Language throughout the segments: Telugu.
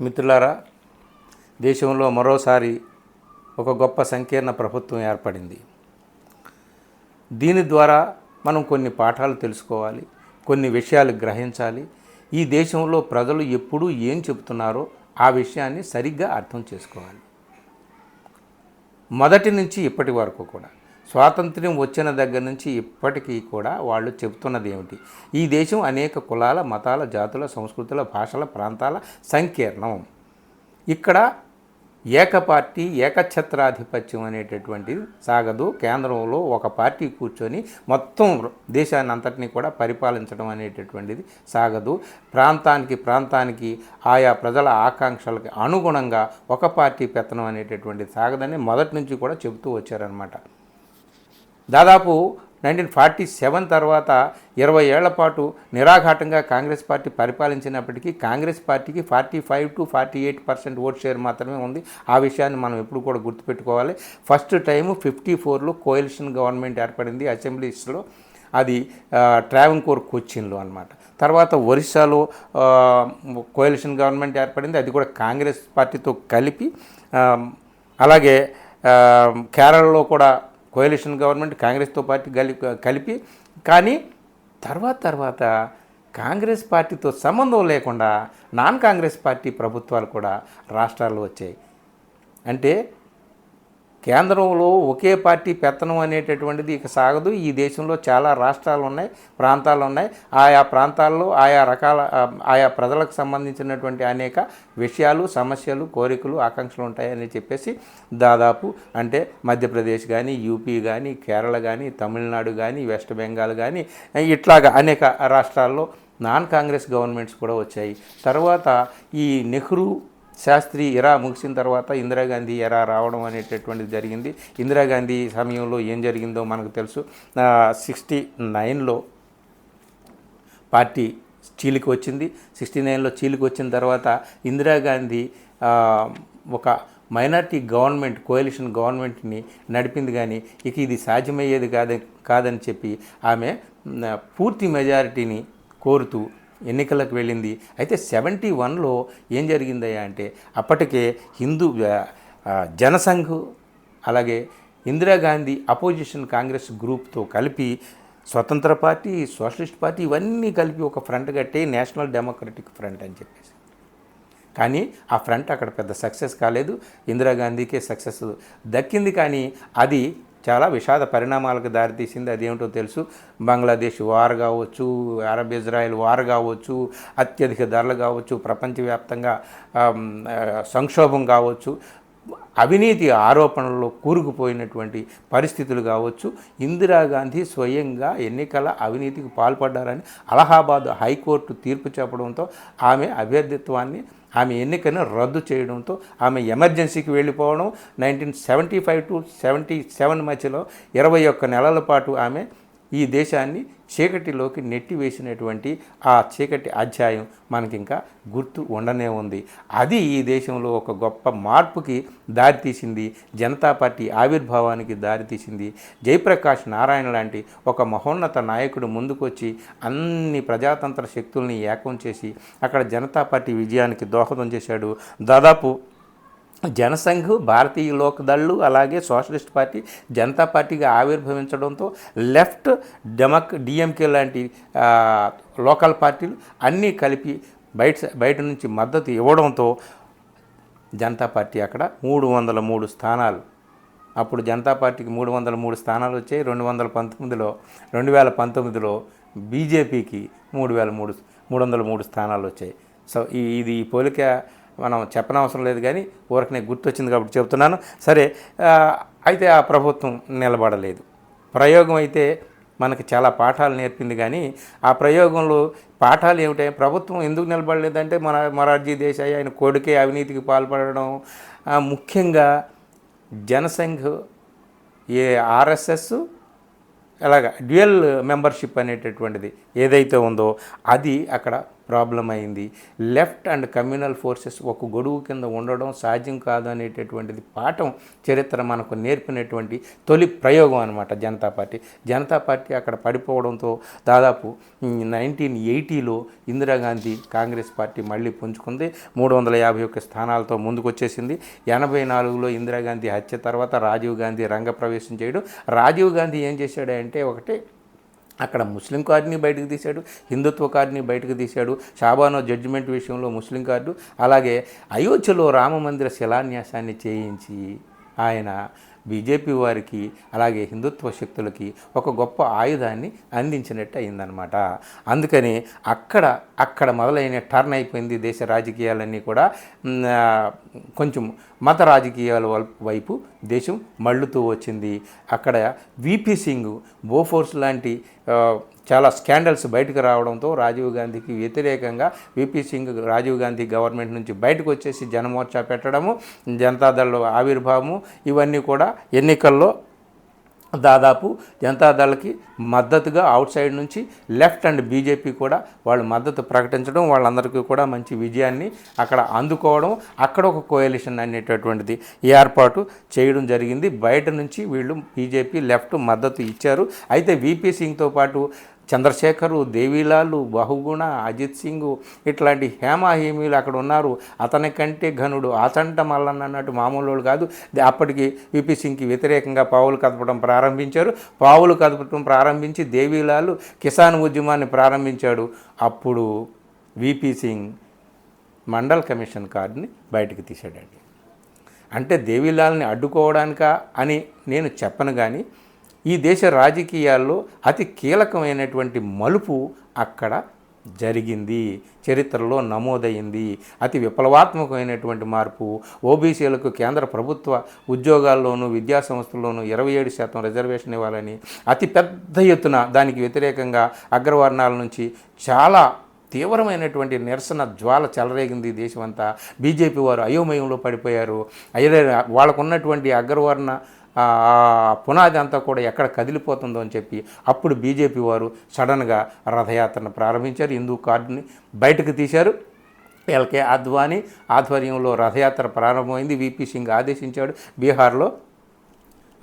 మిత్రులారా దేశంలో మరోసారి ఒక గొప్ప సంకీర్ణ ప్రభుత్వం ఏర్పడింది. దీని ద్వారా మనం కొన్ని పాఠాలు తెలుసుకోవాలి కొన్ని విషయాలు గ్రహించాలి. ఈ దేశంలో ప్రజలు ఎప్పుడు ఏం చెబుతున్నారో ఆ విషయాన్ని సరిగ్గా అర్థం చేసుకోవాలి. మొదటి నుంచి ఇప్పటి వరకు కూడా స్వాతంత్ర్యం వచ్చిన దగ్గర నుంచి ఇప్పటికీ కూడా వాళ్ళు చెబుతున్నది ఏమిటి ఈ దేశం అనేక కులాల మతాల జాతుల సంస్కృతుల భాషల ప్రాంతాల సంకీర్ణం. ఇక్కడ ఏకపార్టీ ఏకఛత్రాధిపత్యం అనేటటువంటిది సాగదు. కేంద్రంలో ఒక పార్టీ కూర్చొని మొత్తం దేశాన్ని అంతటినీ కూడా పరిపాలించడం అనేటటువంటిది సాగదు. ప్రాంతానికి ప్రాంతానికి ఆయా ప్రజల ఆకాంక్షలకు అనుగుణంగా ఒక పార్టీ పెత్తనం అనేటటువంటిది సాగదని మొదటి నుంచి కూడా చెబుతూ వచ్చారనమాట దాదాపు నైన్టీన్ ఫార్టీ సెవెన్ తర్వాత ఇరవై ఏళ్ళ పాటు నిరాఘాటంగా కాంగ్రెస్ పార్టీ పరిపాలించినప్పటికీ కాంగ్రెస్ పార్టీకి forty five to forty eight percent vote share మాత్రమే ఉంది. ఆ విషయాన్ని మనం ఎప్పుడు కూడా గుర్తుపెట్టుకోవాలి. ఫస్ట్ టైము ఫిఫ్టీ ఫోర్లో కోయలిషన్ గవర్నమెంట్ ఏర్పడింది అసెంబ్లీస్లో. అది ట్రావెన్కోర్ కొచ్చిన్లో అనమాట తర్వాత ఒరిస్సాలో కోయలిషన్ గవర్నమెంట్ ఏర్పడింది. అది కూడా కాంగ్రెస్ పార్టీతో కలిపి అలాగే కేరళలో కూడా కోయలిషన్ గవర్నమెంట్ కాంగ్రెస్తో పార్టీ కలిపి కలిపి కానీ తర్వాత తర్వాత కాంగ్రెస్ పార్టీతో సంబంధం లేకుండా నాన్ కాంగ్రెస్ పార్టీ ప్రభుత్వాలు కూడా రాష్ట్రాల్లో వచ్చాయి. అంటే కేంద్రంలో ఒకే పార్టీ పెత్తనం అనేటటువంటిది ఇక సాగదు. ఈ దేశంలో చాలా రాష్ట్రాలు ఉన్నాయి ప్రాంతాలు ఉన్నాయి. ఆయా ప్రాంతాల్లో ఆయా రకాల ఆయా ప్రజలకు సంబంధించినటువంటి అనేక విషయాలు సమస్యలు కోరికలు ఆకాంక్షలు ఉంటాయని చెప్పేసి దాదాపు అంటే మధ్యప్రదేశ్ కానీ యూపీ కానీ కేరళ కానీ తమిళనాడు కానీ వెస్ట్ బెంగాల్ కానీ ఇట్లాగా అనేక రాష్ట్రాల్లో నాన్ కాంగ్రెస్ గవర్నమెంట్స్ కూడా వచ్చాయి. తర్వాత ఈ నెహ్రూ శాస్త్రి ఎరా ముగిసిన తర్వాత ఇందిరాగాంధీ ఎరా రావడం అనేటటువంటిది జరిగింది. ఇందిరాగాంధీ సమయంలో ఏం జరిగిందో మనకు తెలుసు. సిక్స్టీ నైన్లో పార్టీ చీలికి వచ్చింది. సిక్స్టీ నైన్లో చీలికి వచ్చిన తర్వాత ఇందిరాగాంధీ ఒక మైనార్టీ గవర్నమెంట్ కోయలిషన్ గవర్నమెంట్ని నడిపింది కానీ ఇక ఇది సాధ్యమయ్యేది కాదని కాదని చెప్పి ఆమె పూర్తి మెజారిటీని కోరుతూ ఎన్నికలకు వెళ్ళింది. అయితే సెవెంటీ వన్లో ఏం జరిగిందయ్యా అంటే అప్పటికే హిందూ జనసంఘ్ అలాగే ఇందిరాగాంధీ అపోజిషన్ కాంగ్రెస్ గ్రూప్తో కలిపి స్వతంత్ర పార్టీ సోషలిస్ట్ పార్టీ ఇవన్నీ కలిపి ఒక ఫ్రంట్ కట్టే నేషనల్ డెమోక్రటిక్ ఫ్రంట్ అని చెప్పేసి. కానీ ఆ ఫ్రంట్ అక్కడ పెద్ద సక్సెస్ కాలేదు. ఇందిరాగాంధీకే సక్సెస్ దక్కింది కానీ అది చాలా విషాద పరిణామాలకు దారితీసింది. అదేమిటో తెలుసు? బంగ్లాదేశ్ వార్ కావచ్చు అరబ్ ఇజ్రాయెల్ వార్ కావచ్చు అత్యధిక ధరలు కావచ్చు ప్రపంచవ్యాప్తంగా సంక్షోభం కావచ్చు అవినీతి ఆరోపణల్లో కూరుకుపోయినటువంటి పరిస్థితులు కావచ్చు. ఇందిరాగాంధీ స్వయంగా ఎన్నికల అవినీతికి పాల్పడ్డారని అలహాబాద్ హైకోర్టు తీర్పు చెప్పడంతో ఆమె అభ్యర్థిత్వాన్ని ఆమె ఎన్నికను రద్దు చేయడంతో ఆమె ఎమర్జెన్సీకి వెళ్ళిపోవడం nineteen seventy five to seventy seven మధ్యలో ఇరవై ఒక్క నెలల పాటు ఆమె ఈ దేశాన్ని చీకటిలోకి నెట్టి వేసినటువంటి ఆ చీకటి అధ్యాయం మనకి ఇంకా గుర్తు ఉండనే ఉంది. అది ఈ దేశంలో ఒక గొప్ప మార్పుకి దారితీసింది జనతా పార్టీ ఆవిర్భావానికి దారితీసింది జయప్రకాష్ నారాయణ లాంటి ఒక మహోన్నత నాయకుడు ముందుకొచ్చి అన్ని ప్రజాతంత్ర శక్తుల్ని ఏకం చేసి అక్కడ జనతా పార్టీ విజయానికి దోహదం చేశాడు. దాదాపు జనసంఘ్ భారతీయ లోక్దళ్ళు అలాగే సోషలిస్ట్ పార్టీ జనతా పార్టీగా ఆవిర్భవించడంతో లెఫ్ట్ డెమక్ డిఎంకే లాంటి లోకల్ పార్టీలు అన్నీ కలిపి బయట బయట నుంచి మద్దతు ఇవ్వడంతో జనతా పార్టీ అక్కడ మూడు వందల మూడు స్థానాలు. అప్పుడు జనతా పార్టీకి మూడు వందల మూడు స్థానాలు వచ్చాయి. రెండు వందల పంతొమ్మిదిలో రెండు వేల పంతొమ్మిదిలో బీజేపీకి మూడు వేల మూడు మూడు వందల మూడు స్థానాలు వచ్చాయి. సో ఈ ఇది ఈ పోలిక మనం చెప్పనవసరం లేదు కానీ ఊరకనే గుర్తొచ్చింది కాబట్టి చెప్తున్నాను సరే అయితే ఆ ప్రభుత్వం నిలబడలేదు. ప్రయోగం అయితే మనకి చాలా పాఠాలు నేర్పింది కానీ ఆ ప్రయోగంలో పాఠాలు ఏమిటాయి ప్రభుత్వం ఎందుకు నిలబడలేదంటే మన మొరార్జీ దేశాయి ఆయన కొడుకే అవినీతికి పాల్పడడం. ముఖ్యంగా జనసంఘ్ ఏ ఆర్ఎస్ఎస్ అలాగా డ్యూయల్ మెంబర్షిప్ అనేటటువంటిది ఏదైతే ఉందో అది అక్కడ ప్రాబ్లం అయింది. లెఫ్ట్ అండ్ కమ్యూనల్ ఫోర్సెస్ ఒక గొడుగు కింద ఉండడం సాధ్యం కాదు అనేటటువంటిది పాఠం చరిత్ర మనకు నేర్పినటువంటి తొలి ప్రయోగం అనమాట జనతా పార్టీ. జనతా పార్టీ అక్కడ పడిపోవడంతో దాదాపు నైన్టీన్ ఎయిటీలో ఇందిరాగాంధీ కాంగ్రెస్ పార్టీ మళ్ళీ పుంజుకుంది. మూడు వందల యాభై ఒక్క స్థానాలతో ముందుకు వచ్చేసింది ఎనభై నాలుగులో ఇందిరాగాంధీ హత్య తర్వాత రాజీవ్ గాంధీ రంగప్రవేశం చేయడం. రాజీవ్ గాంధీ ఏం చేశాడంటే ఒకటి అక్కడ ముస్లిం కార్డుని బయటకు తీశాడు హిందుత్వ కార్డుని బయటకు తీశాడు షాబానో జడ్జిమెంట్ విషయంలో ముస్లిం కార్డు అలాగే అయోధ్యలో రామ మందిర శిలాన్యాసాన్ని చేయించి ఆయన బీజేపీ వారికి అలాగే హిందుత్వ శక్తులకి ఒక గొప్ప ఆయుధాన్ని అందించినట్టు అయిందనమాట అందుకని అక్కడ అక్కడ మొదలైన టర్న్ అయిపోయింది దేశ రాజకీయాలన్నీ కూడా. కొంచెం మత రాజకీయాల వైపు దేశం మళ్ళుతూ వచ్చింది. అక్కడ విపి సింగ్ బోఫోర్స్ లాంటి చాలా స్కాండల్స్ బయటకు రావడంతో రాజీవ్ గాంధీకి వ్యతిరేకంగా విపి సింగ్ రాజీవ్ గాంధీ గవర్నమెంట్ నుంచి బయటకు వచ్చేసి జనమోర్చా పెట్టడము జనతాదళ్ ఆవిర్భావము ఇవన్నీ కూడా ఎన్నికల్లో దాదాపు జనతాదళకి మద్దతుగా అవుట్ సైడ్ నుంచి లెఫ్ట్ అండ్ బీజేపీ కూడా వాళ్ళు మద్దతు ప్రకటించడం వాళ్ళందరికీ కూడా మంచి విజయాన్ని అక్కడ అందుకోవడం అక్కడ ఒక కోయలిషన్ అనేటటువంటిది ఏర్పాటు చేయడం జరిగింది. బయట నుంచి వీళ్ళు బీజేపీ లెఫ్ట్ మద్దతు ఇచ్చారు. అయితే వీపీ సింగ్తో పాటు చంద్రశేఖరు దేవీలాలు బహుగుణ అజిత్ సింగ్ ఇట్లాంటి హేమాహేమీలు అక్కడ ఉన్నారు. అతని కంటే ఘనుడు ఆచంట మల్లన్న అన్నట్టు మామూలు వాళ్ళు కాదు అప్పటికి విపి సింగ్కి వ్యతిరేకంగా పావులు కదపడం ప్రారంభించారు. పావులు కదపడం ప్రారంభించి దేవీలాలు కిసాన్ ఉద్యమాన్ని ప్రారంభించాడు. అప్పుడు విపి సింగ్ మండల్ కమిషన్ కార్డుని బయటకు తీశాడండి. అంటే దేవీలాల్ని అడ్డుకోవడానిక అని నేను చెప్పను కానీ ఈ దేశ రాజకీయాల్లో అతి కీలకమైనటువంటి మలుపు అక్కడ జరిగింది. చరిత్రలో నమోదైంది. అతి విప్లవాత్మకమైనటువంటి మార్పు. ఓబీసీలకు కేంద్ర ప్రభుత్వ ఉద్యోగాల్లోనూ విద్యాసంస్థల్లోనూ ఇరవై ఏడు శాతం రిజర్వేషన్ ఇవ్వాలని అతి పెద్ద ఎత్తున దానికి వ్యతిరేకంగా అగ్రవర్ణాల నుంచి చాలా తీవ్రమైనటువంటి నిరసన జ్వాల చెలరేగింది దేశమంతా. బీజేపీ వారు అయోమయంలో పడిపోయారు. అయ్యే వాళ్ళకున్నటువంటి అగ్రవర్ణ పునాది అంతా కూడా ఎక్కడ కదిలిపోతుందో అని చెప్పి అప్పుడు బీజేపీ వారు సడన్గా రథయాత్రను ప్రారంభించారు. హిందూ కార్డుని బయటకు తీశారు. ఎల్కే అద్వానీ ఆధ్వర్యంలో రథయాత్ర ప్రారంభమైంది. విపి సింగ్ ఆదేశించాడు. బీహార్లో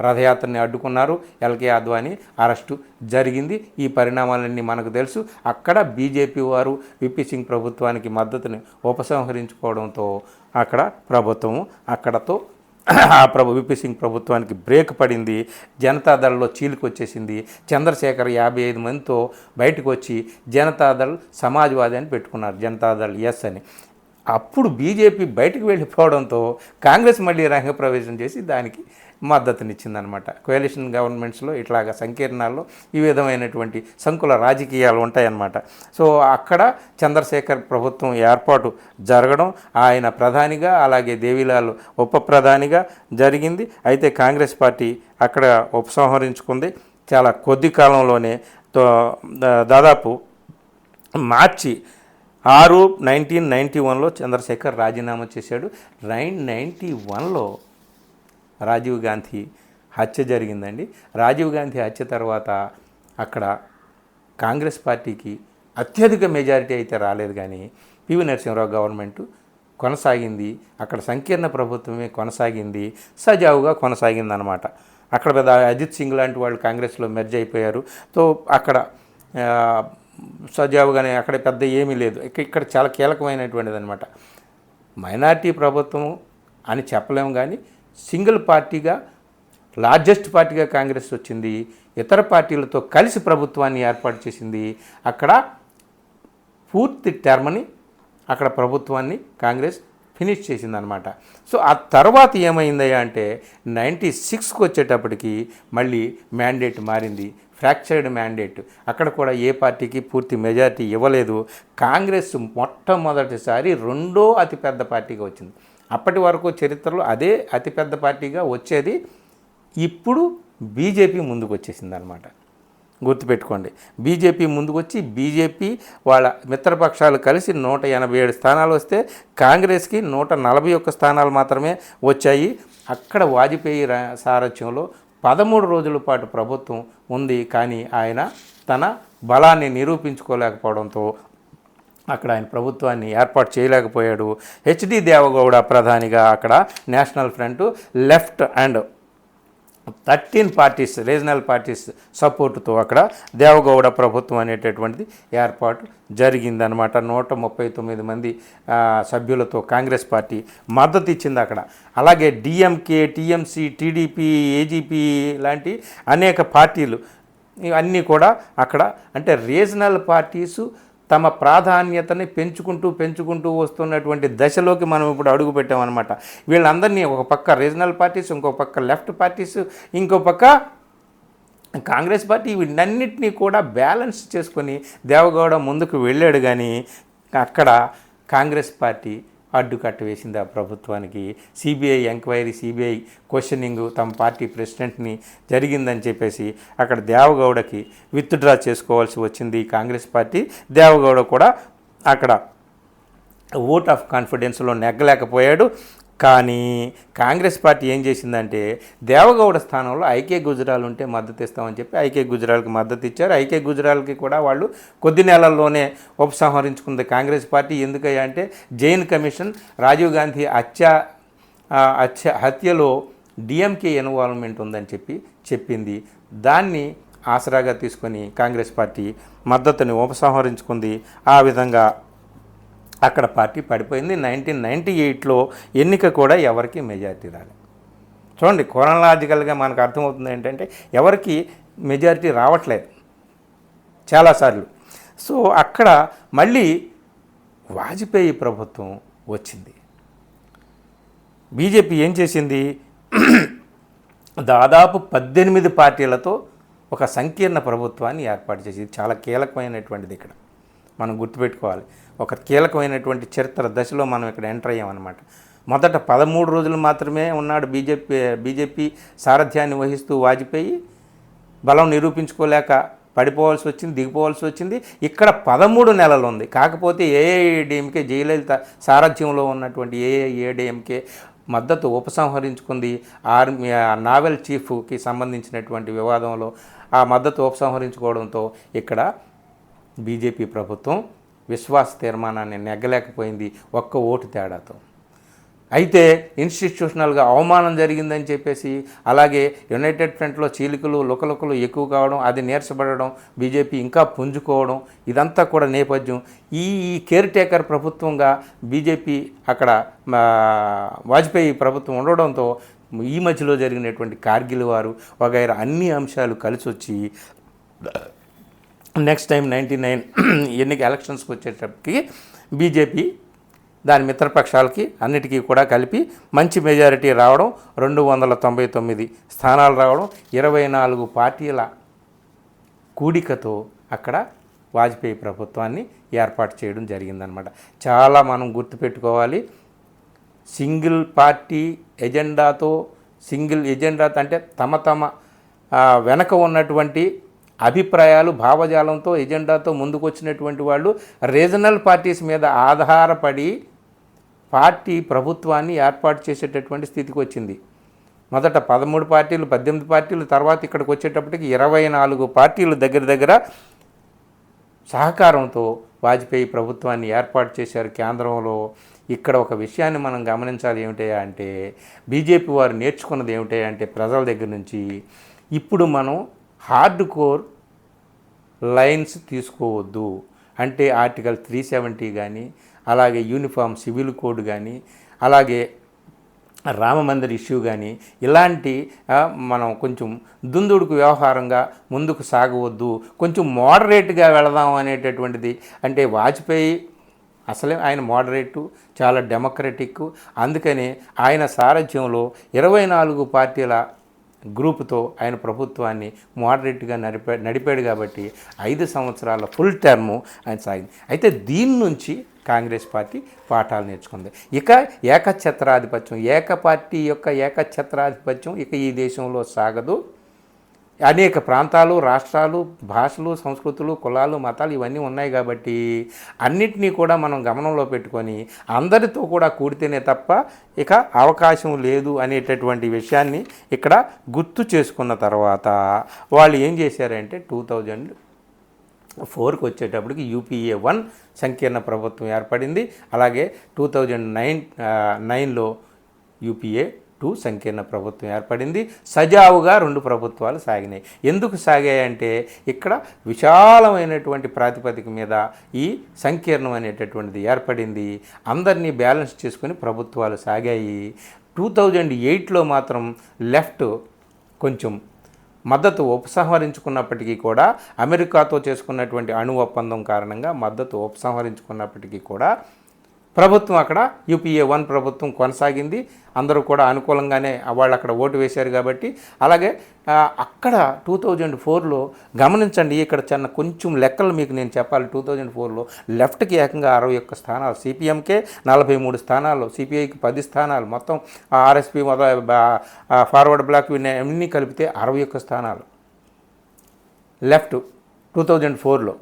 రథయాత్రని అడ్డుకున్నారు. ఎల్కే అద్వానీ అరెస్టు జరిగింది. ఈ పరిణామాలన్నీ మనకు తెలుసు. అక్కడ బీజేపీ వారు విపి సింగ్ ప్రభుత్వానికి మద్దతుని ఉపసంహరించుకోవడంతో అక్కడ ప్రభుత్వం అక్కడతో ఆ ప్రభు విపి సింగ్ ప్రభుత్వానికి బ్రేక్ పడింది. జనతాదళ్ళో చీలికి వచ్చేసింది చంద్రశేఖర్ యాభై ఐదు మందితో బయటకు వచ్చి జనతాదళ్ సమాజ్వాదీ అని పెట్టుకున్నారు. జనతాదళ్ ఎస్ అని. అప్పుడు బీజేపీ బయటకు వెళ్ళిపోవడంతో కాంగ్రెస్ మళ్ళీ రంగప్రవేశం చేసి దానికి మద్దతునిచ్చిందనమాట. కోalition గవర్నమెంట్స్లో ఇట్లాగ సంకీర్ణాల్లో ఈ విధమైనటువంటి సంకుల రాజకీయాలు ఉంటాయన్నమాట. సో అక్కడ చంద్రశేఖర్ ప్రభుత్వం ఏర్పాటు జరగడం ఆయన ప్రధానిగా అలాగే దేవిలాల్ ఉప ప్రధానిగా జరిగింది. అయితే కాంగ్రెస్ పార్టీ అక్కడ ఉపసంహరించుకుంది. చాలా కొద్ది కాలంలోనే దాదాపు మార్చి ఆరు నైన్టీన్ నైంటీ వన్లో చంద్రశేఖర్ రాజీనామా చేశాడు. నైన్ నైంటీ వన్లో రాజీవ్ గాంధీ హత్య జరిగిందండి. రాజీవ్ గాంధీ హత్య తర్వాత అక్కడ కాంగ్రెస్ పార్టీకి అత్యధిక మెజారిటీ అయితే రాలేదు కానీ పివి నరసింహరావు గవర్నమెంట్ కొనసాగింది. అక్కడ సంకీర్ణ ప్రభుత్వమే కొనసాగింది. సజావుగా కొనసాగిందనమాట అక్కడ పెద్ద అజిత్ సింగ్ లాంటి వాళ్ళు కాంగ్రెస్లో మెర్జ్ అయిపోయారు. సో అక్కడ సజావుగానే అక్కడ పెద్ద ఏమీ లేదు. ఇక- ఇక్కడ చాలా కీలకమైనటువంటిది అనమాట మైనార్టీ ప్రభుత్వం అని చెప్పలేము కానీ సింగిల్ పార్టీగా లార్జెస్ట్ పార్టీగా కాంగ్రెస్ వచ్చింది ఇతర పార్టీలతో కలిసి ప్రభుత్వాన్ని ఏర్పాటు చేసింది అక్కడ పూర్తి టర్మ్ని అక్కడ ప్రభుత్వాన్ని కాంగ్రెస్ ఫినిష్ చేసిందనమాట సో ఆ తర్వాత ఏమైందయ్యా అంటే నైంటీ సిక్స్కి వచ్చేటప్పటికి మళ్ళీ మ్యాండేట్ మారింది. Fractured mandate. అక్కడ కూడా ఏ పార్టీకి పూర్తి మెజారిటీ ఇవ్వలేదు. కాంగ్రెస్ మొట్టమొదటిసారి రెండో అతిపెద్ద పార్టీగా వచ్చింది. అప్పటి వరకు చరిత్రలో అదే అతిపెద్ద పార్టీగా వచ్చేది ఇప్పుడు బీజేపీ ముందుకు వచ్చేసింది అనమాట గుర్తుపెట్టుకోండి. బీజేపీ ముందుకొచ్చి బీజేపీ వాళ్ళ మిత్రపక్షాలు కలిసి నూట ఎనభై ఏడు స్థానాలు వస్తే కాంగ్రెస్కి నూట నలభై ఒక్క స్థానాలు మాత్రమే వచ్చాయి. అక్కడ వాజ్పేయి రా- సారథ్యంలో పదమూడు రోజుల పాటు ప్రభుత్వం ఉంది కానీ ఆయన తన బలాన్ని నిరూపించుకోలేకపోవడంతో అక్కడ ఆయన ప్రభుత్వాన్ని ఏర్పాటు చేయలేకపోయాడు. హెచ్డి దేవగౌడ ప్రధానిగా అక్కడ national front left and thirteen parties regional parties సపోర్టుతో అక్కడ దేవగౌడ ప్రభుత్వం అనేటటువంటిది ఏర్పాటు జరిగిందనమాట నూట ముప్పై తొమ్మిది మంది సభ్యులతో కాంగ్రెస్ పార్టీ మద్దతు ఇచ్చింది అక్కడ. అలాగే డిఎంకే టీఎంసీ టీడీపీ ఏజీపీ లాంటి అనేక పార్టీలు ఇవన్నీ కూడా అక్కడ అంటే రీజనల్ పార్టీసు తమ ప్రాధాన్యతని పెంచుకుంటూ పెంచుకుంటూ వస్తున్నటువంటి దశలోకి మనం ఇప్పుడు అడుగు పెట్టామన్నమాట. వీళ్ళందరినీ ఒక పక్క రీజనల్ పార్టీస్ ఇంకో పక్క లెఫ్ట్ పార్టీస్ ఇంకో పక్క కాంగ్రెస్ పార్టీ వీటన్నిటినీ కూడా బ్యాలెన్స్ చేసుకొని దేవగౌడ ముందుకు వెళ్ళాడు కానీ అక్కడ కాంగ్రెస్ పార్టీ అడ్డుకట్ట వేసింది ఆ ప్రభుత్వానికి. సిబిఐ ఎంక్వైరీ సిబిఐ క్వశ్చనింగ్ తమ పార్టీ ప్రెసిడెంట్ని జరిగిందని చెప్పేసి అక్కడ దేవగౌడకి విత్డ్రా చేసుకోవాల్సి వచ్చింది. కాంగ్రెస్ పార్టీ దేవగౌడ కూడా అక్కడ ఓట్ ఆఫ్ కాన్ఫిడెన్స్లో నెగ్గలేకపోయాడు. కానీ కాంగ్రెస్ పార్టీ ఏం చేసిందంటే దేవగౌడ స్థానంలో ఐకే గుజరాల్ ఉంటే మద్దతు ఇస్తామని చెప్పి ఐకే గుజరాల్కి మద్దతు ఇచ్చారు. ఐకే గుజరాల్కి కూడా వాళ్ళు కొద్ది నెలల్లోనే ఉపసంహరించుకుంది కాంగ్రెస్ పార్టీ. ఎందుకయ్యా అంటే జైన్ కమిషన్ రాజీవ్ గాంధీ హత్య హత్య హత్యలో డిఎంకే ఇన్వాల్వ్మెంట్ ఉందని చెప్పి చెప్పింది. దాన్ని ఆసరాగా తీసుకొని కాంగ్రెస్ పార్టీ మద్దతుని ఉపసంహరించుకుంది. ఆ విధంగా అక్కడ పార్టీ పడిపోయింది. నైన్టీన్ నైంటీ ఎయిట్లో ఎన్నిక కూడా ఎవరికి మెజారిటీ రాలేదు చూడండి కొరలాజికల్గా మనకు అర్థమవుతుంది ఏంటంటే ఎవరికి మెజారిటీ రావట్లేదు చాలాసార్లు. సో అక్కడ మళ్ళీ వాజ్పేయి ప్రభుత్వం వచ్చింది. బీజేపీ ఏం చేసింది? దాదాపు పద్దెనిమిది పార్టీలతో ఒక సంకీర్ణ ప్రభుత్వాన్ని ఏర్పాటు చేసింది. చాలా కీలకమైనటువంటిది ఇక్కడ. మనం గుర్తుపెట్టుకోవాలి. ఒక కీలకమైనటువంటి చరిత్ర దశలో మనం ఇక్కడ ఎంటర్ అయ్యామన్నమాట మొదట పదమూడు రోజులు మాత్రమే ఉన్నాడు బీజేపీ బీజేపీ సారథ్యాన్ని వహిస్తూ వాజ్పేయి. బలం నిరూపించుకోలేక పడిపోవాల్సి వచ్చింది దిగిపోవాల్సి వచ్చింది. ఇక్కడ పదమూడు నెలలు ఉంది. కాకపోతే ఏఐఏడిఎంకే జయలలిత సారథ్యంలో ఉన్నటువంటి ఏఐఏడిఎంకే మద్దతు ఉపసంహరించుకుంది. ఆర్మీ ఆ నావెల్ చీఫ్కి సంబంధించినటువంటి వివాదంలో ఆ మద్దతు ఉపసంహరించుకోవడంతో ఇక్కడ బీజేపీ ప్రభుత్వం విశ్వాస తీర్మానాన్ని నెగ్గలేకపోయింది ఒక్క ఓటు తేడాతో. అయితే ఇన్స్టిట్యూషనల్గా అవమానం జరిగిందని చెప్పేసి అలాగే యునైటెడ్ ఫ్రంట్లో చీలికలు లుకలుకలు ఎక్కువ కావడం అది నీరసపడడం బీజేపీ ఇంకా పుంజుకోవడం ఇదంతా కూడా నేపథ్యం. ఈ ఈ కేర్ టేకర్ ప్రభుత్వంగా బీజేపీ అక్కడ మా, వాజ్పేయి ప్రభుత్వం ఉండడంతో ఈ మధ్యలో జరిగినటువంటి కార్గిల్ వారు వగైరా అన్ని అంశాలు కలిసి వచ్చి నెక్స్ట్ టైం నైంటీ నైన్ ఎన్నిక ఎలక్షన్స్కి వచ్చేటప్పటికి బీజేపీ దాని మిత్రపక్షాలకి అన్నిటికీ కూడా కలిపి మంచి మెజారిటీ రావడం రెండు వందల తొంభై తొమ్మిది స్థానాలు రావడం ఇరవై నాలుగు పార్టీల కూడికతో అక్కడ వాజ్పేయి ప్రభుత్వాన్ని ఏర్పాటు చేయడం జరిగిందనమాట చాలా మనం గుర్తుపెట్టుకోవాలి సింగిల్ పార్టీ ఎజెండాతో సింగిల్ ఎజెండాతో అంటే తమ తమ వెనక ఉన్నటువంటి అభిప్రాయాలు భావజాలంతో ఎజెండాతో ముందుకొచ్చినటువంటి వాళ్ళు రీజనల్ పార్టీస్ మీద ఆధారపడి పార్టీ ప్రభుత్వాన్ని ఏర్పాటు చేసేటటువంటి స్థితికి వచ్చింది. మొదట పదమూడు పార్టీలు పద్దెనిమిది పార్టీలు తర్వాత ఇక్కడికి వచ్చేటప్పటికి ఇరవై నాలుగు పార్టీలు దగ్గర దగ్గర సహకారంతో వాజ్పేయి ప్రభుత్వాన్ని ఏర్పాటు చేశారు. కేంద్రంలో ఇక్కడ ఒక విషయాన్ని మనం గమనించాలి ఏమిటయా అంటే బీజేపీ వారు నేర్చుకున్నది ఏమిటయా అంటే ప్రజల దగ్గర నుంచి ఇప్పుడు మనం హార్డ్ కోర్ లైన్స్ తీసుకోవద్దు. అంటే ఆర్టికల్ త్రీ సెవెంటీ కానీ అలాగే యూనిఫామ్ సివిల్ కోడ్ కానీ అలాగే రామ మందిర్ ఇష్యూ కానీ ఇలాంటి మనం కొంచెం దుందుడుకు వ్యవహారంగా ముందుకు సాగవద్దు. కొంచెం మోడరేట్గా వెళదాం అనేటటువంటిది. అంటే వాజ్పేయి అసలే ఆయన మోడరేటు చాలా డెమోక్రటిక్ అందుకని ఆయన సారథ్యంలో ఇరవై నాలుగు పార్టీల గ్రూపుతో ఆయన ప్రభుత్వాన్ని మోడరేట్గా నడిపా నడిపాడు కాబట్టి ఐదు సంవత్సరాల ఫుల్ టర్ము ఆయన సాగింది. అయితే దీని నుంచి కాంగ్రెస్ పార్టీ పాఠాలు నేర్చుకుంది. ఇక ఏకఛత్రాధిపత్యం ఏక పార్టీ యొక్క ఏకఛత్రాధిపత్యం ఇక ఈ దేశంలో సాగదు. అనేక ప్రాంతాలు రాష్ట్రాలు భాషలు సంస్కృతులు కులాలు మతాలు ఇవన్నీ ఉన్నాయి కాబట్టి అన్నిటినీ కూడా మనం గమనంలో పెట్టుకొని అందరితో కూడా కూడితేనే తప్ప ఇక అవకాశం లేదు అనేటటువంటి విషయాన్ని ఇక్కడ గుర్తు చేసుకున్న తర్వాత వాళ్ళు ఏం చేశారంటే టూ థౌజండ్ ఫోర్కి వచ్చేటప్పటికి యూపీఏ వన్ సంకీర్ణ ప్రభుత్వం ఏర్పడింది. అలాగే టూ థౌజండ్ నైన్ నైన్లో యూపీఏ టూ సంకీర్ణ ప్రభుత్వం ఏర్పడింది. సజావుగా రెండు ప్రభుత్వాలు సాగినాయి. ఎందుకు సాగాయంటే ఇక్కడ విశాలమైనటువంటి ప్రాతిపదిక మీద ఈ సంకీర్ణం అనేటటువంటిది ఏర్పడింది. అందరినీ బ్యాలెన్స్ చేసుకుని ప్రభుత్వాలు సాగాయి. టూ థౌజండ్ ఎయిట్లో మాత్రం లెఫ్ట్ కొంచెం మద్దతు ఉపసంహరించుకున్నప్పటికీ కూడా అమెరికాతో చేసుకున్నటువంటి అణు ఒప్పందం కారణంగా మద్దతు ఉపసంహరించుకున్నప్పటికీ కూడా ప్రభుత్వం అక్కడ యూపీఏ వన్ ప్రభుత్వం కొనసాగింది. అందరూ కూడా అనుకూలంగానే వాళ్ళు అక్కడ ఓటు వేశారు కాబట్టి. అలాగే అక్కడ టూ థౌజండ్ ఫోర్లో గమనించండి ఇక్కడ చిన్న కొంచెం లెక్కలు మీకు నేను చెప్పాలి. టూ థౌజండ్ ఫోర్లో లెఫ్ట్కి ఏకంగా అరవై ఒక్క స్థానాలు సిపిఎంకే నలభై మూడు స్థానాలు సిపిఐకి పది స్థానాలు. మొత్తం ఆర్ఎస్పి మొదల ఫార్వర్డ్ బ్లాక్ అన్నీ కలిపితే అరవై ఒక్క స్థానాలు. లెఫ్ట్ టూ థౌజండ్ ఫోర్లో.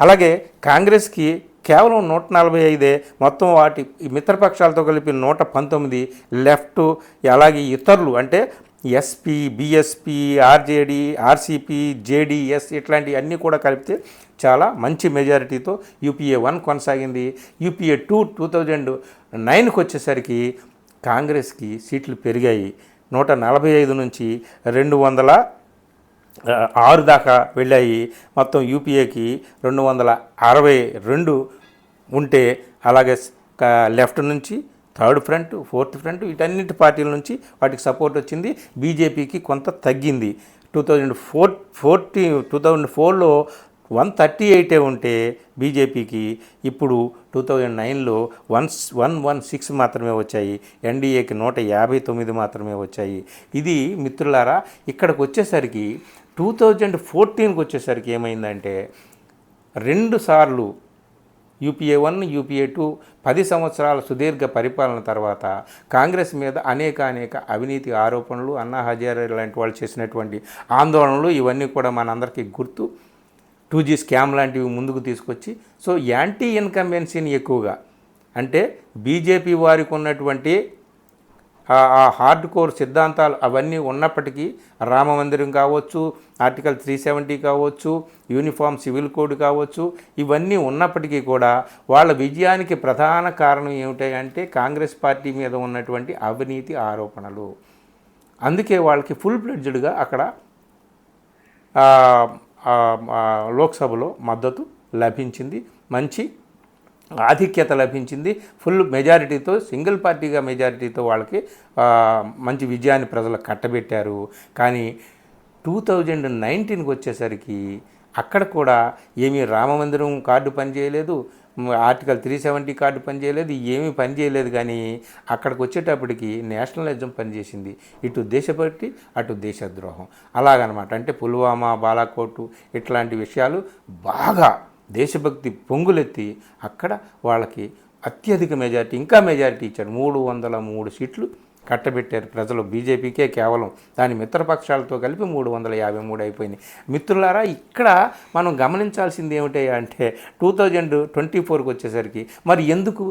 అలాగే కాంగ్రెస్కి కేవలం నూట నలభై ఐదే మొత్తం వాటి మిత్రపక్షాలతో కలిపి నూట పంతొమ్మిది లెఫ్ట్ అలాగే ఇతరులు అంటే SP BSP RJD RCP JDS ఇట్లాంటి అన్నీ కూడా కలిపితే చాలా మంచి మెజారిటీతో యూపీఏ వన్ కొనసాగింది. యూపీఏ టూ టూ థౌజండ్ నైన్కి వచ్చేసరికి కాంగ్రెస్కి సీట్లు పెరిగాయి. నూట నలభై ఐదు నుంచి రెండు వందల ఆరు దాకా వెళ్ళాయి. మొత్తం యూపీఏకి రెండు వందల అరవై రెండు ఉంటే అలాగే లెఫ్ట్ నుంచి థర్డ్ ఫ్రంట్ ఫోర్త్ ఫ్రంట్ వీటన్నిటి పార్టీల నుంచి వాటికి సపోర్ట్ వచ్చింది. బీజేపీకి కొంత తగ్గింది. Two thousand four forty two thousand ఫోర్లో వన్ థర్టీ ఎయిటే ఉంటే బీజేపీకి ఇప్పుడు టూ థౌజండ్ నైన్లో వన్ వన్ వన్ సిక్స్ మాత్రమే వచ్చాయి. ఎన్డీఏకి నూట యాభై తొమ్మిది మాత్రమే వచ్చాయి. ఇది మిత్రులారా ఇక్కడికి వచ్చేసరికి టూ థౌజండ్ ఫోర్టీన్కి వచ్చేసరికి ఏమైందంటే రెండు సార్లు యూపీఏ వన్ యూపీఏ టూ పది సంవత్సరాల సుదీర్ఘ పరిపాలన తర్వాత కాంగ్రెస్ మీద అనేక అనేక అవినీతి ఆరోపణలు అన్నా హజారే లాంటి వాళ్ళు చేసినటువంటి ఆందోళనలు ఇవన్నీ కూడా మనందరికీ గుర్తు. టూ జీ స్కామ్ లాంటివి ముందుకు తీసుకొచ్చి సో యాంటీ ఇన్కంబెన్సీని ఎక్కువగా అంటే బీజేపీ వారికి ఉన్నటువంటి ఆ- హార్డ్ కోర్ సిద్ధాంతాలు అవన్నీ ఉన్నప్పటికీ రామ మందిరం కావచ్చు ఆర్టికల్ త్రీ సెవెంటీ కావచ్చు యూనిఫామ్ సివిల్ కోడ్ కావచ్చు ఇవన్నీ ఉన్నప్పటికీ కూడా వాళ్ళ విజయానికి ప్రధాన కారణం ఏమిటంటే కాంగ్రెస్ పార్టీ మీద ఉన్నటువంటి అవినీతి ఆరోపణలు. అందుకే వాళ్ళకి ఫుల్ ఫ్లెడ్జ్డ్గా అక్కడ లోక్సభలో మద్దతు లభించింది. మంచి ఆధిక్యత లభించింది. ఫుల్ మెజారిటీతో సింగిల్ పార్టీగా మెజారిటీతో వాళ్ళకి మంచి విజయాన్ని ప్రజలు కట్టబెట్టారు. కానీ టూ థౌజండ్ నైన్టీన్కి వచ్చేసరికి అక్కడ కూడా ఏమీ రామమందిరం కార్డు పనిచేయలేదు ఆర్టికల్ త్రీ సెవెంటీ కార్డు పనిచేయలేదు ఏమీ పనిచేయలేదు కానీ అక్కడికి వచ్చేటప్పటికి నేషనలిజం పనిచేసింది ఇటు దేశభక్తి అటు దేశద్రోహం. అలాగనమాట. అంటే పుల్వామా బాలాకోటు ఇట్లాంటి విషయాలు బాగా దేశభక్తి పొంగులెత్తి అక్కడ వాళ్ళకి అత్యధిక మెజారిటీ ఇంకా మెజారిటీ ఇచ్చారు. మూడు వందల మూడు సీట్లు కట్టబెట్టారు ప్రజలు. బీజేపీకే కేవలం దాని మిత్రపక్షాలతో కలిపి మూడు వందల యాభై మూడు అయిపోయింది. మిత్రులారా ఇక్కడ మనం గమనించాల్సింది ఏమిటి అంటే టూ థౌజండ్ ట్వంటీ ఫోర్కి వచ్చేసరికి మరి ఎందుకు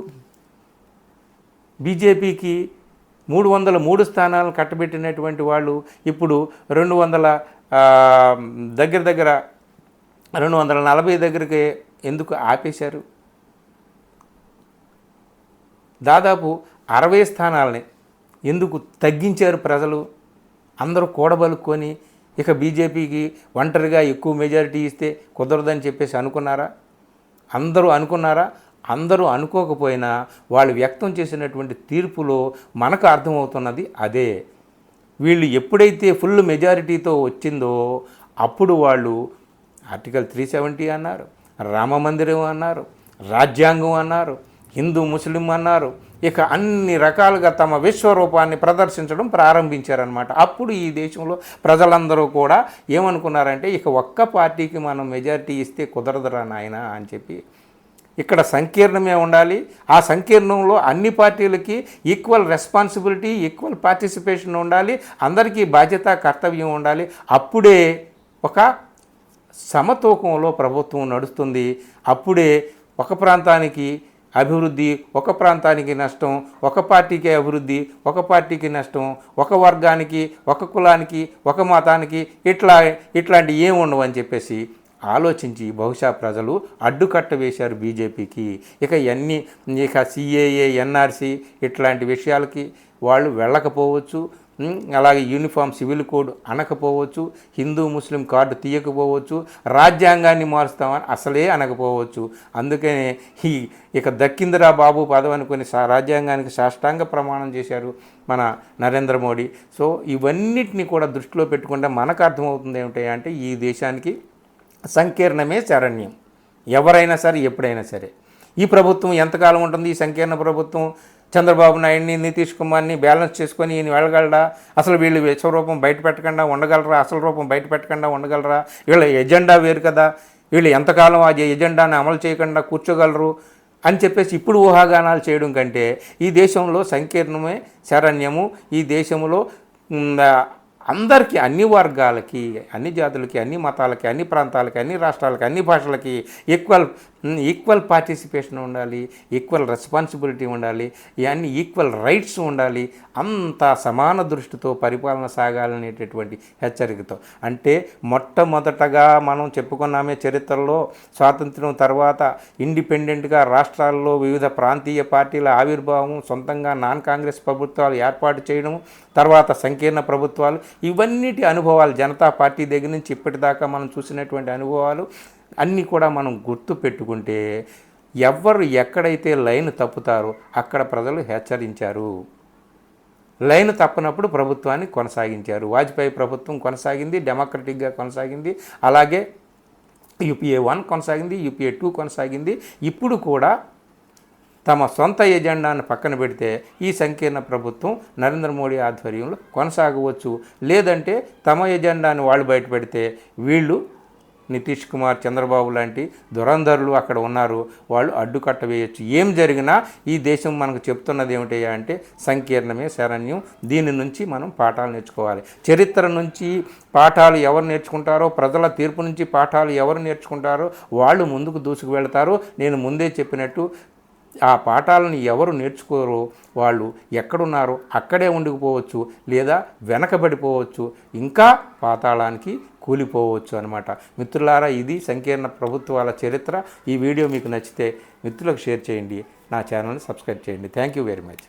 బీజేపీకి మూడు వందల మూడు స్థానాలను కట్టబెట్టినటువంటి వాళ్ళు ఇప్పుడు రెండు వందల దగ్గర దగ్గర రెండు వందల నలభై దగ్గరికి ఎందుకు ఆపేశారు? దాదాపు అరవై స్థానాలని ఎందుకు తగ్గించారు ప్రజలు? అందరూ కూడబలుక్కొని ఇక బీజేపీకి ఒంటరిగా ఎక్కువ మెజారిటీ ఇస్తే కుదరదని చెప్పేసి అనుకున్నారా? అందరూ అనుకున్నారా? అందరూ అనుకోకపోయినా వాళ్ళు వ్యక్తం చేసినటువంటి తీర్పులో మనకు అర్థమవుతున్నది అదే. వీళ్ళు ఎప్పుడైతే ఫుల్ మెజారిటీతో వచ్చిందో అప్పుడు వాళ్ళు ఆర్టికల్ త్రీ సెవెంటీ అన్నారు రామ మందిరం అన్నారు రాజ్యాంగం అన్నారు హిందూ ముస్లిం అన్నారు. ఇక అన్ని రకాలుగా తమ విశ్వరూపాన్ని ప్రదర్శించడం ప్రారంభించారనమాట అప్పుడు ఈ దేశంలో ప్రజలందరూ కూడా ఏమనుకున్నారంటే ఇక ఒక్క పార్టీకి మనం మెజారిటీ ఇస్తే కుదరదురా నాయన అని చెప్పి ఇక్కడ సంకీర్ణమే ఉండాలి. ఆ సంకీర్ణంలో అన్ని పార్టీలకి ఈక్వల్ రెస్పాన్సిబిలిటీ ఈక్వల్ పార్టిసిపేషన్ ఉండాలి. అందరికీ బాధ్యత కర్తవ్యం ఉండాలి. అప్పుడే ఒక సమతూకంలో ప్రభుత్వం నడుస్తుంది. అప్పుడే ఒక ప్రాంతానికి అభివృద్ధి ఒక ప్రాంతానికి నష్టం ఒక పార్టీకి అభివృద్ధి ఒక పార్టీకి నష్టం ఒక వర్గానికి ఒక కులానికి ఒక మతానికి ఇట్లా ఇట్లాంటి ఏమి ఉండవు అని చెప్పేసి ఆలోచించి బహుశా ప్రజలు అడ్డుకట్ట వేశారు బీజేపీకి. ఇక ఎన్ని ఇక సిఏఏ ఎన్ఆర్సీ ఇట్లాంటి విషయాలకి వాళ్ళు వెళ్ళకపోవచ్చు. అలాగే యూనిఫామ్ సివిల్ కోడ్ అనకపోవచ్చు హిందూ ముస్లిం కార్డు తీయకపోవచ్చు రాజ్యాంగాన్ని మారుస్తామని అసలే అనకపోవచ్చు. అందుకనే ఈ ఇక దక్కిందిరా బాబు పదవి అనుకుని సా రాజ్యాంగానికి సాష్టాంగ ప్రమాణం చేశారు మన నరేంద్ర మోడీ. సో ఇవన్నిటిని కూడా దృష్టిలో పెట్టుకుంటే మనకు అర్థమవుతుంది ఏమిటి అంటే ఈ దేశానికి సంకీర్ణమే శరణ్యం. ఎవరైనా సరే ఎప్పుడైనా సరే. ఈ ప్రభుత్వం ఎంతకాలం ఉంటుంది? ఈ సంకీర్ణ ప్రభుత్వం చంద్రబాబు నాయుడిని నితీష్ కుమార్ని బ్యాలెన్స్ చేసుకొని ఈయన వెళ్ళగలరా అసలు వీళ్ళు విశ్వరూపం బయట పెట్టకుండా ఉండగలరా? అసలు రూపం బయట పెట్టకుండా ఉండగలరా? వీళ్ళ ఎజెండా వేరు కదా. వీళ్ళు ఎంతకాలం ఆ ఎజెండాని అమలు చేయకుండా కూర్చోగలరు? అని చెప్పేసి ఇప్పుడు ఊహాగానాలు చేయడం కంటే ఈ దేశంలో సంకీర్ణమే శరణ్యము. ఈ దేశంలో అందరికీ అన్ని వర్గాలకి అన్ని జాతులకి అన్ని మతాలకి అన్ని ప్రాంతాలకి అన్ని రాష్ట్రాలకి అన్ని భాషలకి ఈక్వల్ ఈక్వల్ పార్టిసిపేషన్ ఉండాలి ఈక్వల్ రెస్పాన్సిబిలిటీ ఉండాలి ఇవన్నీ ఈక్వల్ రైట్స్ ఉండాలి అంత సమాన దృష్టితో పరిపాలన సాగాలనేటటువంటి హెచ్చరికతో. అంటే మొట్టమొదటగా మనం చెప్పుకున్నామే చరిత్రలో స్వాతంత్ర్యం తర్వాత ఇండిపెండెంట్గా రాష్ట్రాల్లో వివిధ ప్రాంతీయ పార్టీల ఆవిర్భావం సొంతంగా నాన్ కాంగ్రెస్ ప్రభుత్వాలు ఏర్పాటు చేయడం తర్వాత సంకీర్ణ ప్రభుత్వాలు ఇవన్నిటి అనుభవాలు జనతా పార్టీ దగ్గర నుంచి ఇప్పటిదాకా మనం చూసినటువంటి అనుభవాలు అన్నీ కూడా మనం గుర్తు పెట్టుకుంటే ఎవరు ఎక్కడైతే లైన్ తప్పుతారో అక్కడ ప్రజలు హెచ్చరించారు. లైన్ తప్పనప్పుడు ప్రభుత్వాన్ని కొనసాగించారు. వాజ్పేయి ప్రభుత్వం కొనసాగింది డెమోక్రటిక్గా కొనసాగింది అలాగే యూపీఏ వన్ కొనసాగింది యూపీఏ టూ కొనసాగింది. ఇప్పుడు కూడా తమ సొంత ఎజెండాను పక్కన పెడితే ఈ సంకీర్ణ ప్రభుత్వం నరేంద్ర మోడీ ఆధ్వర్యంలో కొనసాగవచ్చు. లేదంటే తమ ఎజెండాను వాళ్ళు బయటపెడితే వీళ్ళు నితీష్ కుమార్ చంద్రబాబు లాంటి దురంధరులు అక్కడ ఉన్నారు. వాళ్ళు అడ్డుకట్ట వేయచ్చు. ఏం జరిగినా ఈ దేశం మనకు చెప్తున్నది ఏమిటయ్యా అంటే సంకీర్ణమే శరణ్యం. దీని నుంచి మనం పాఠాలు నేర్చుకోవాలి. చరిత్ర నుంచి పాఠాలు ఎవరు నేర్చుకుంటారో ప్రజల తీర్పు నుంచి పాఠాలు ఎవరు నేర్చుకుంటారో వాళ్ళు ముందుకు దూసుకు వెళ్తారు. నేను ముందే చెప్పినట్టు ఆ పాఠాలను ఎవరు నేర్చుకోరో వాళ్ళు ఎక్కడున్నారో అక్కడే ఉండిపోవచ్చు లేదా వెనకబడిపోవచ్చు. ఇంకా పాతాళానికి కూలిపోవచ్చు అనమాట మిత్రులారా ఇది సంకీర్ణ ప్రభుత్వాల చరిత్ర. ఈ వీడియో మీకు నచ్చితే మిత్రులకు షేర్ చేయండి. నా ఛానల్ని సబ్స్క్రైబ్ చేయండి. Thank you very much